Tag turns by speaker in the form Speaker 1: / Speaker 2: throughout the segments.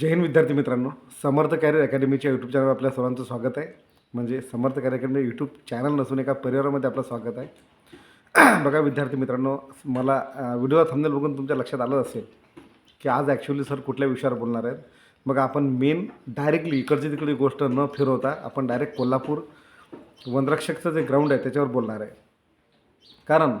Speaker 1: जय हिंद विद्यार्थी मित्रांनो. समर्थ carrier अकॅडमीच्या YouTube चॅनलवर आपल्या सर्वांचं स्वागत आहे. म्हणजे Samarth career academy YouTube channel नसून एका परिवारामध्ये आपलं स्वागत आहे. बघा विद्यार्थी मित्रांनो मला अं, थंबनेल बघून तुमच्या लक्षात आलं असेल की आज ॲक्च्युली सर कुठल्या विषयावर बोलणार आहेत. मग आपण मेन डायरेक्टली इकडची तिकडची गोष्ट न फिरवता आपण डायरेक्ट कोल्हापूर वनरक्षकचं जे ग्राउंड आहे त्याच्यावर बोलणार आहे. कारण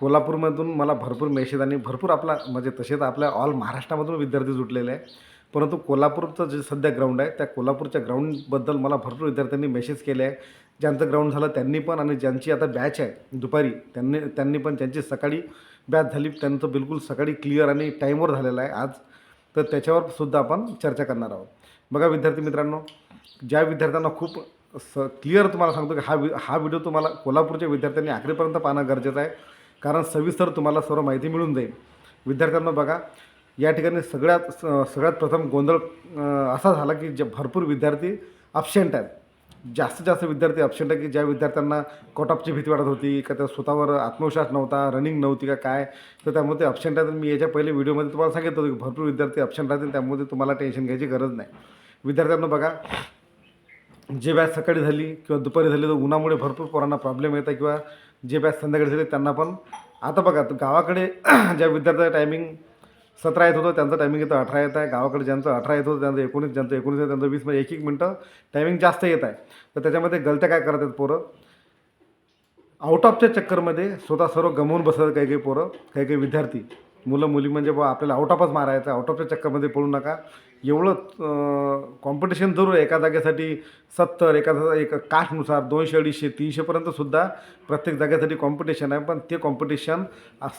Speaker 1: कोल्हापूरमधून मला भरपूर मेसेज आणि भरपूर आपला म्हणजे तसे तर आपल्या ऑल महाराष्ट्रामधून विद्यार्थी जुटलेले आहे. परंतु कोल्हापूरचं जे सध्या ग्राउंड आहे त्या कोल्हापूरच्या ग्राउंडबद्दल मला भरपूर विद्यार्थ्यांनी मेसेज केले आहे ज्यांचं ग्राउंड झालं त्यांनी पण आणि ज्यांची आता बॅच आहे दुपारी त्यांनी त्यांनी पण ज्यांची सकाळी बॅच झाली त्यांचं बिलकुल सकाळी क्लिअर आणि टाईमवर झालेलं आहे आज. तर त्याच्यावर सुद्धा आपण चर्चा करणार आहोत. बघा विद्यार्थी मित्रांनो ज्या विद्यार्थ्यांना खूप स क्लिअर तुम्हाला सांगतो की हा वि हा व्हिडिओ तुम्हाला कोल्हापूरच्या विद्यार्थ्यांनी आखरीपर्यंत पाहणं गरजेचं आहे. कारण सविस्तर तुम्हाला सर्व माहिती मिळून जाईल. विद्यार्थ्यांना बघा या ठिकाणी सगळ्यात स- सगळ्यात प्रथम गोंधळ असा झाला की जे भरपूर विद्यार्थी अबसेंट आहेत. जास्तीत जास्त विद्यार्थी अबसेंट आहे की ज्या विद्यार्थ्यांना कॉटअपची भीती वाटत होती का त्या स्वतःवर आत्मविश्वास नव्हता रनिंग नव्हती का काय तर त्यामुळे ते अबसेंट आहेत. मी याच्या पहिले व्हिडिओमध्ये तुम्हाला सांगितलं होतं की भरपूर विद्यार्थी अबसेंट राहतील त्यामुळे तुम्हाला टेन्शन घ्यायची गरज नाही. विद्यार्थ्यांना बघा जे बॅच सकाळी झाली किंवा दुपारी झाली तर उन्हामुळे भरपूर पोरांना प्रॉब्लेम येत आहे किंवा जे बॅच संध्याकाळी झाली त्यांना पण. आता बघा गावाकडे ज्या विद्यार्थ्याचं टायमिंग सतरा येत होतं त्यांचं टायमिंग येतं अठरा येत आहे. गावाकडे ज्यांचं अठरा येत होतं त्यांचं एकोणीस ज्यांचं एकोणीस आहे त्यांचं वीस म्हणजे एक एक मिनटं टायमिंग जास्त येत आहे. तर त्याच्यामध्ये गलत्या काय करतात पोरं? आउट ऑफच्या चक्करमध्ये स्वतः सर्व गमवून बसतात काही काही पोरं काही काही विद्यार्थी. मुलं मुली म्हणजे बा आपल्याला आउट ऑफच मारायचं आउट ऑफच्या चक्करमध्ये पळू नका. एवढं कॉम्पिटिशन जरूर आहे. एका जागेसाठी सत्तर एका एक कास्टनुसार दोनशे अडीचशे तीनशेपर्यंत सुद्धा प्रत्येक जागेसाठी कॉम्पिटिशन आहे. पण ते कॉम्पिटिशन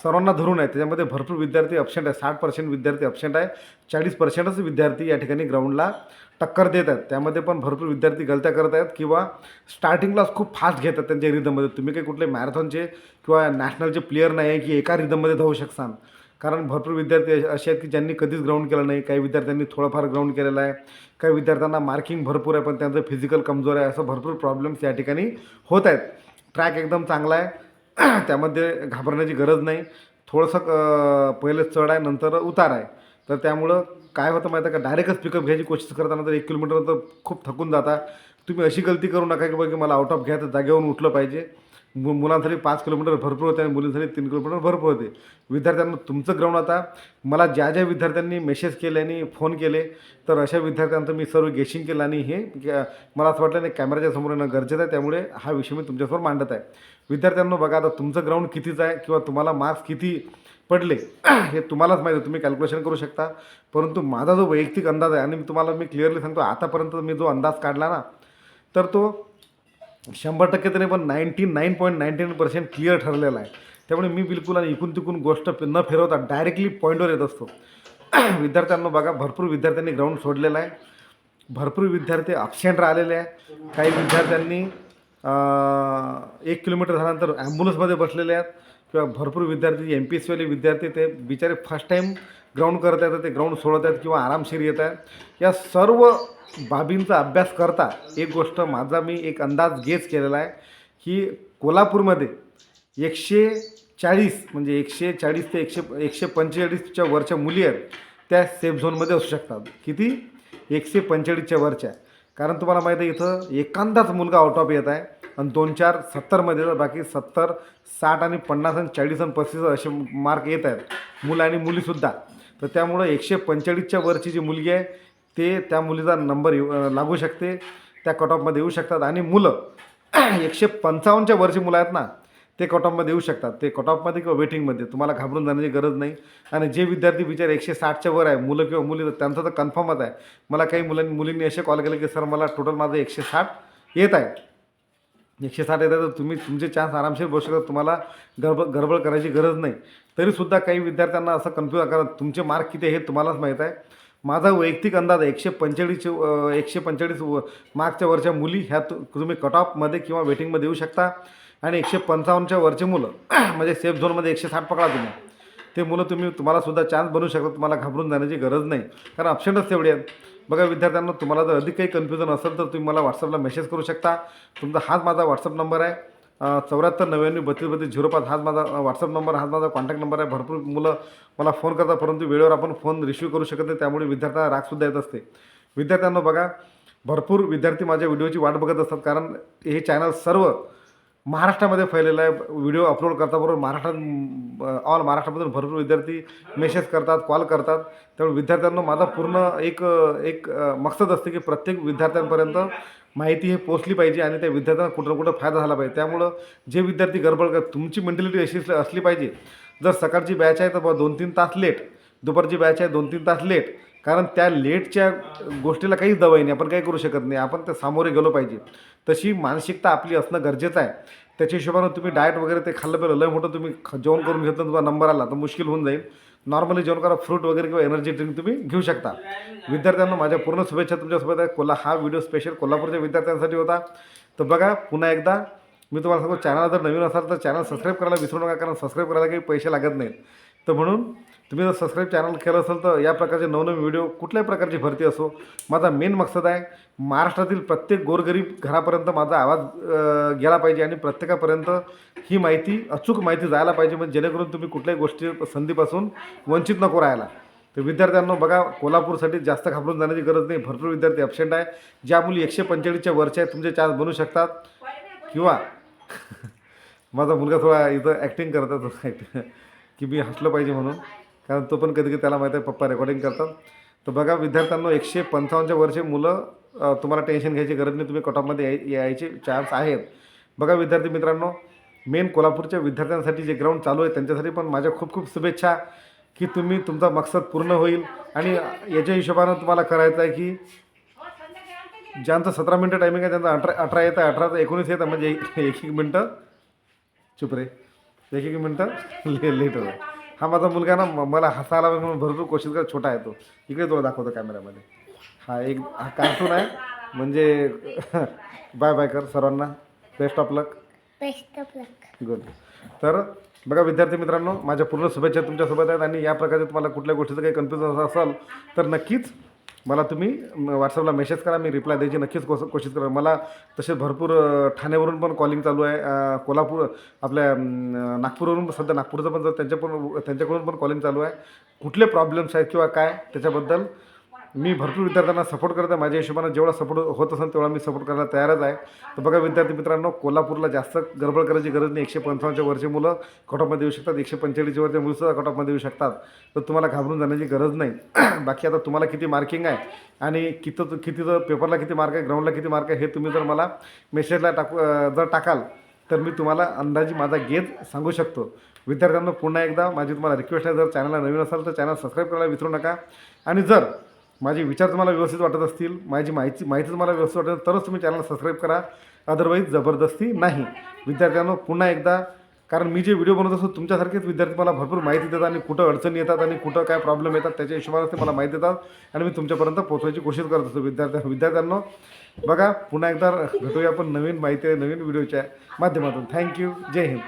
Speaker 1: सर्वांना धरून आहे. त्याच्यामध्ये भरपूर विद्यार्थी अपशंट आहे. साठ पर्सेंट विद्यार्थी अपशंट आहे. चाळीस पर्सेंटच विद्यार्थी या ठिकाणी ग्राउंडला टक्कर देत आहेत. त्यामध्ये पण भरपूर विद्यार्थी गलत्या करत आहेत किंवा स्टार्टिंगलाच खूप फास्ट घेतात त्यांच्या रिदममध्ये तुम्ही काही कुठले मॅरेथॉनचे किंवा नॅशनलचे प्लेयर नाही आहे की एका रिदममध्ये धावू शकसान. कारण भरपूर विद्यार्थी असे- असे आहेत की ज्यांनी कधीच ग्राउंड केलं नाही. काही विद्यार्थ्यांनी थोडंफार ग्राउंड केलेलं आहे. काही विद्यार्थ्यांना मार्किंग भरपूर आहे पण त्यांचं फिजिकल कमजोर आहे. असं भरपूर प्रॉब्लेम्स या ठिकाणी होत आहेत. ट्रॅक एकदम चांगला आहे. त्यामध्ये घाबरण्याची गरज नाही. थोडंसं पहिले चढ आहे नंतर उतार आहे. तर त्यामुळं काय होतं माहिती आहे का? डायरेक्टच पिकअप घ्यायची कोशिश करताना तर एक किलोमीटरनंतर खूप थकून जाता. तुम्ही अशी गलती करू नका की बघ की मला आउट ऑफ घ्या तर जागेवरून उठलं पाहिजे. मु मुलांसाठी पाच किलोमीटर भरपूर होते आणि मुलींसाठी तीन किलोमीटर भरपूर होते. विद्यार्थ्यांना तुमचं ग्राउंड आता मला ज्या ज्या विद्यार्थ्यांनी मेसेज केले आणि फोन केले तर अशा विद्यार्थ्यांचं मी सर्व गेशिंग केलं आणि हे मला असं वाटलं नाही कॅमेऱ्याच्या समोर येणं गरजेचं आहे त्यामुळे हा विषय मी तुमच्यासमोर मांडत आहे. विद्यार्थ्यांना बघा आता तुमचं ग्राउंड कितीचं आहे किंवा तुम्हाला मार्क्स किती पडले हे तुम्हालाच माहिती आहे तुम्ही कॅल्क्युलेशन करू शकता. परंतु माझा जो वैयक्तिक अंदाज आहे आणि मी तुम्हाला मी क्लिअरली सांगतो आतापर्यंत मी जो अंदाज काढला ना तर तो शंभर टक्के तरी पण ninety nine point ninety nine percent clear ठरलेला आहे. त्यामुळे मी बिलकुल आणि इकून तिकून गोष्ट न फिरवता डायरेक्टली पॉईंटवर येत असतो. विद्यार्थ्यांना बघा भरपूर विद्यार्थ्यांनी ग्राउंड सोडलेला आहे. भरपूर विद्यार्थी अबसेंट राहिलेले आहे. काही विद्यार्थ्यांनी एक किलोमीटर झाल्यानंतर ॲम्ब्युलन्समध्ये बसलेले आहेत. किंवा भरपूर विद्यार्थी एम पी एस सीवाले विद्यार्थी ते बिचारे फर्स्ट टाईम ग्राउंड करत आहेत ते ग्राउंड सोडत आहेत किंवा आरामशीर येत आहेत. या सर्व बाबींचा अभ्यास करता एक गोष्ट माझा मी एक अंदाज गेज केलेला आहे की कोल्हापूरमध्ये एकशे चाळीस म्हणजे एकशे चाळीस ते एकशे एकशे पंचेचाळीसच्या वरच्या मुली आहेत त्या सेफ झोनमध्ये असू शकतात. किती? एकशे पंचेचाळीसच्या वरच्या. कारण तुम्हाला माहीत आहे इथं एखादाच मुलगा आउट ऑफ येत आहे आणि दोन चार सत्तरमध्ये तर बाकी सत्तर साठ आणि पन्नास आणि चाळीस आणि पस्तीस असे मार्क येत आहेत. मुलं आणि मुलीसुद्धा. तर त्यामुळं एकशे पंचेचाळीसच्या वरची जी मुलगी आहे ते त्या मुलीचा नंबर येऊ लागू शकते. त्या कट येऊ शकतात. आणि मुलं एकशे पंचावन्नच्या वरची मुलं आहेत ना ते कट येऊ शकतात. ते कट किंवा वेटिंगमध्ये तुम्हाला घाबरून जाण्याची गरज नाही. आणि जे विद्यार्थी बिचार एकशे साठच्या वर आहे मुलं किंवा मुली त्यांचं तर कन्फर्मच आहे. मला काही मुलांनी मुलींनी असे कॉल केले की सर मला टोटल माझं एकशे साठ येत आहे. एकशे साठ येत आहे तर तुम्ही तुमचे चान्स आरामशीर बसू शकता. तुम्हाला गडबड गडबड करायची गरज नाही. तरीसुद्धा काही विद्यार्थ्यांना असं कन्फ्यूज कारण तुमचे मार्क किती आहे हे तुम्हालाच माहीत आहे. माझा वैयक्तिक अंदाज एकशे पंचेचाळीस एकशे पंचेचाळीस व- मार्कच्या वरच्या मुली ह्या तु- तुम्ही कट ऑफमध्ये किंवा वेटिंगमध्ये येऊ शकता. आणि एकशे पंचावन्नच्या वरचे मुलं म्हणजे सेफ झोनमध्ये एकशे साठ पकडा तुम्ही. ते मुलं तुम्ही तुम्हाला सुद्धा चान्स बनवू शकता तुम्हाला घाबरून जाण्याची गरज नाही. कारण ऑप्शनच तेवढे आहेत. बघा विद्यार्थ्यांना तुम्हाला जर अधिक काही कन्फ्युजन असेल तर तुम्ही मला व्हॉट्सअपला मेसेज करू शकता. तुमचा हाच माझा व्हॉट्सअप नंबर आहे. चौऱ्याहत्तर नव्याण्णव बत्तीस बत्तीस झिरो पाच हाच माझा व्हॉट्सअप नंबर हाच माझा कॉन्टॅक्ट नंबर आहे. भरपूर मुलं मला फोन करतात परंतु वेळेवर आपण फोन रिसिव्ह करू शकत नाही. त्यामुळे विद्यार्थ्यांना रागसुद्धा येत असते. विद्यार्थ्यांना बघा भरपूर विद्यार्थी माझ्या व्हिडिओची वाट बघत असतात. कारण हे चॅनल सर्व महाराष्ट्रामध्ये फैलेलं आहे. व्हिडिओ अपलोड करताबरोबर महाराष्ट्रात ऑल महाराष्ट्रामधून भरपूर विद्यार्थी मेसेज करतात कॉल करतात. त्यामुळे विद्यार्थ्यांना माझा पूर्ण एक एक मकसद असते की प्रत्येक विद्यार्थ्यांपर्यंत माहिती हे पोचली पाहिजे आणि त्या विद्यार्थ्यांना कुठं ना कुठं फायदा झाला पाहिजे. त्यामुळं जे विद्यार्थी गडबड कर तुमची मेंटॅलिटी अशी असली- पाहिजे. जर सकाळची बॅच आहे तर बा दोन तीन तास लेट दुपारची बॅच आहे दोन तीन तास लेट कारण त्या लेटच्या गोष्टीला काहीच दवाई नाही. आपण काही करू शकत नाही. आपण त्या सामोरे गेलो पाहिजे. तशी मानसिकता आपली असणं गरजेचं आहे. त्याच्या हिशोबानं तुम्ही डाएट वगैरे ते खाल्लं पहिलं लय मोठं तुम्ही ख- जेवण करून घेतलं तुम्हाला नंबर आला तर मुश्किल होऊन जाईल. नॉर्मली जेवण करा फ्रूट वगैरे किंवा एनर्जी ड्रिंक तुम्ही घेऊ शकता. विद्यार्थ्यांना माझ्या पूर्ण शुभेच्छा तुमच्यासोबत आहे कोल्हा हा व्हिडिओ स्पेशल कोल्हापूरच्या विद्यार्थ्यांसाठी होता. तर बघा पुन्हा एकदा मी तुम्हाला सांगतो चॅनल जर नवीन असाल तर चॅनल सबस्क्राईब करायला विसरू नका कारण सबस्क्राईब करायला काही पैसे लागत नाहीत. तर म्हणून तुम्ही जर सबस्क्राईब चॅनल केलं असेल तर या प्रकारचे नवनवीन व्हिडिओ कुठल्याही प्रकारची भरती असो माझा मेन मकसद आहे महाराष्ट्रातील प्रत्येक गोरगरीब घरापर्यंत माझा आवाज गेला पाहिजे आणि प्रत्येकापर्यंत ही माहिती अचूक माहिती जायला पाहिजे म्हणजे जेणेकरून तुम्ही कुठल्याही गोष्टी संधीपासून वंचित नको राहायला. तर विद्यार्थ्यांना बघा कोल्हापूरसाठी जास्त घाबरून जाण्याची गरज नाही. भरपूर विद्यार्थी ॲबसेंट आहे. ज्या मुली एकशे पंचेचाळीसच्या वरच्या आहेत तुमचे चान्स बनू शकतात. किंवा माझा मुलगा थोडा इथं ॲक्टिंग करतात थोडं की मी हसलं पाहिजे म्हणून. कारण तो पण कधी कधी त्याला माहीत आहे पप्पा रेकॉर्डिंग करतात. तर बघा विद्यार्थ्यांना एकशे पंचावन्नच्या वरचे मुलं तुम्हाला टेन्शन घ्यायची गरज नाही तुम्ही कटॉपमध्ये याय यायचे चान्स आहेत. बघा विद्यार्थी मित्रांनो मेन कोल्हापूरच्या विद्यार्थ्यांसाठी जे ग्राउंड चालू आहे त्यांच्यासाठी पण माझ्या खूप खूप शुभेच्छा की तुम्ही तुमचा मकसद पूर्ण होईल. आणि याच्या हिशोबानं तुम्हाला करायचं आहे की ज्यांचं सतरा मिनटं टायमिंग आहे त्यांचं अठरा अठरा येतं अठरा तर एकोणीस येतं म्हणजे एक एक एक मिनटं. चुप रे. एक एक मिनटं. ले लेट होतं हा माझा मुलगा ना मला हसायला म्हणून भरपूर कोशिश कर छोटा आहे तो. इकडे तुला दाखवतो कॅमेऱ्यामध्ये हा एक हा कार्टून आहे. म्हणजे बाय बाय कर सर्वांना. Best of luck
Speaker 2: best of luck
Speaker 1: good तर बघा विद्यार्थी मित्रांनो माझ्या पूर्ण शुभेच्छा तुमच्यासोबत आहेत आणि या प्रकारचे तुम्हाला कुठल्या गोष्टीचं काही कन्फ्युजन असेल तर नक्कीच मला तुम्ही व्हॉट्सअपला मेसेज करा मी रिप्लाय द्यायची नक्कीच कोस कोशिश करा मला तसे भरपूर ठाण्यावरून पण कॉलिंग चालू आहे. कोल्हापूर आपल्या नागपूरवरून सध्या नागपूरचं पण त्यांच्या पण त्यांच्याकडून पण कॉलिंग चालू आहे. कुठले प्रॉब्लेम्स आहेत किंवा काय त्याच्याबद्दल मी भरपूर विद्यार्थ्यांना सपोर्ट करत आहे माझ्या हिशोबानं जेवढा सपोर्ट होत असेल तेवढा मी सपोर्ट करायला तयारच आहे. तर बघा विद्यार्थी मित्रांनो कोल्हापूरला जास्त गडबड करायची गरज नाही. एकशे पंचावन्नच्या वरचे मुलं कटॉपमध्ये येऊ शकतात. एकशे पंचेचाळीसच्या वरचे मुलंसुद्धा कटॉपमध्ये येऊ शकतात. तर तुम्हाला घाबरून जाण्याची गरज नाही. बाकी आता तुम्हाला किती मार्किंग आहे आणि किती किती जर पेपरला किती मार्क आहे ग्राउंडला किती मार्क आहे हे तुम्ही जर मला मेसेजला टाकू जर टाकाल तर मी तुम्हाला अंदाजी माझा गेज सांगू शकतो. विद्यार्थ्यांना पुन्हा एकदा माझी तुम्हाला रिक्वेस्ट आहे. जर चॅनलला नवीन असाल तर चॅनल सबस्क्राईब करायला विसरू नका. आणि जर माझे विचार तुम्हाला व्यवस्थित वाटत असतील माझी माहिती माहिती तुम्हाला व्यवस्थित वाटत तरच तुम्ही चॅनल सबस्क्राईब करा. अदरवाईज जबरदस्ती नाही. विद्यार्थ्यांनो पुन्हा एकदा कारण मी जे व्हिडिओ बनवत असतो तुमच्यासारखेच विद्यार्थी मला भरपूर माहिती देतात आणि कुठं अडचणी येतात आणि कुठं काय प्रॉब्लेम येतात त्याच्या हिशोबाने ते मला माहिती देतात. आणि मी तुमच्यापर्यंत पोहोचवायची कोशिश करत असतो विद्यार्थ्या विद्यार्थ्यांनो. बघा पुन्हा एकदा भेटूया आपण नवीन माहिती नवीन व्हिडिओच्या माध्यमातून. Thank you Jai Hind.